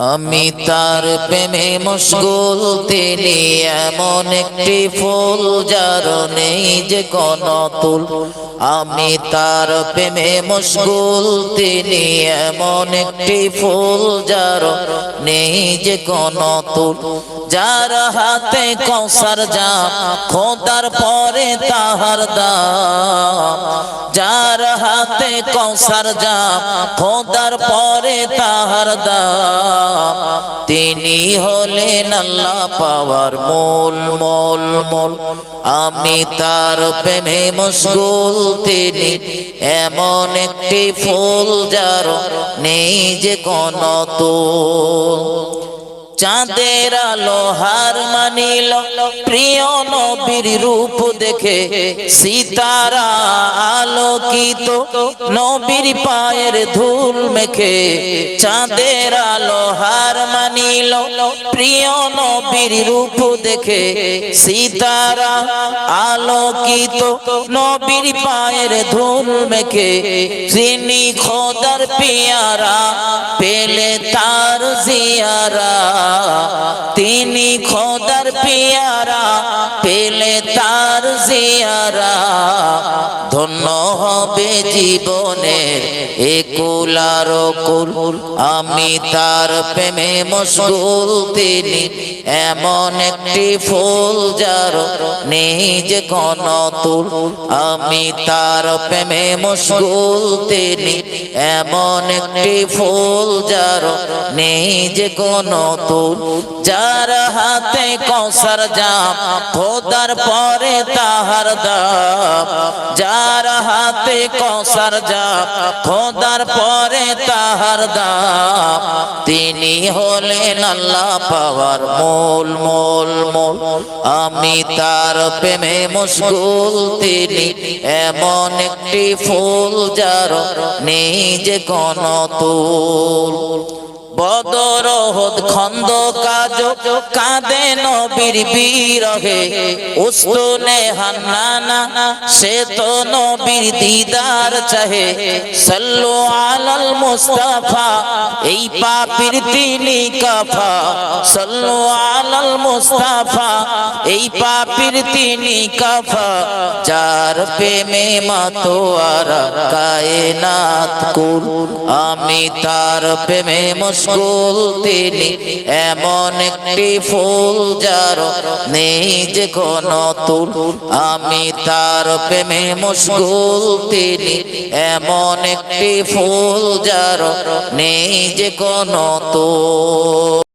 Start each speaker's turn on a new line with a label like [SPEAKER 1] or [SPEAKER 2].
[SPEAKER 1] আমি তার প্রেমে মশগুল তিনি এমন একটি ফুল যার নেই যে কোন তুল। আমি তার প্রেমে মশগুল তিনি এমন একটি ফুল যার নেই যে কোন তুল। যার হাতে কৌসার যা খোদার পরে তাহার দাম যার হাতে কৌসার যা খোদার পরে তাহার দাম। তিনি হলেন আল্লাহ পাওয়ার মূল মূল মূল। আমি তার প্রেমে মশগুল, তিনি এমন একটি ফুল যার নেই যে কোন তো চাঁদের আলো হার মানিল। প্রিয় নবীর রূপ দেখে সীতারা আলোকিত। নবীর পায়ের ধুল মেখে চাঁদের আলো হার মানিল। প্রিয় নবীর রূপ দেখে সীতারা আলোকিত। নবীর পায়ের ধুল মেখে তিনি খোদার পিয়ারা পেলে তার জিয়ারা। তিনি খোদার পিয়ারা পেলে তার জিয়ারা। ধন্য হবে জীবনের একুলার কুল আমি তার প্রেমে মশগুল তিনি, এমন একটি ফুল যার যে কোন তুল, আমি তার প্রেমে মশগুল তিনি, এমন একটি ফুল যার যে কোন তুল, যার হাতে কৌসার জাম খোদার পরে তাহার দাম যার হাতে কৌসার যা, খোদার পরে তাহার দা। তিনি হলেন আল্লাহ পাওয়ার মূল মূল মূল। আমি তার প্রেমে মশগুল তিনি এমন একটি ফুল যার যে কোন তুল। বদর হদ খন্দ কাজ কাঁদে নবীর বিরহে। উস্তুনে হান্নানা, সে তো নবীর দিদার চাহে। সল্লু আলাল মুস্তাফা, এই পাপির তিনি কাফা। সল্লু আলাল মুস্তাফা, এই পাপির তিনি কাফা। যার প্রেমে মাতোয়ারা কায়নাত কুল, আমি তার প্রেমে মুশকুল তিনি এমন একটি ফুল যার নেই যে কোন তুল। আমি তার প্রেমে মুশগুল তিনি। এমন একটি ফুল যার নেই যে কোন তুল।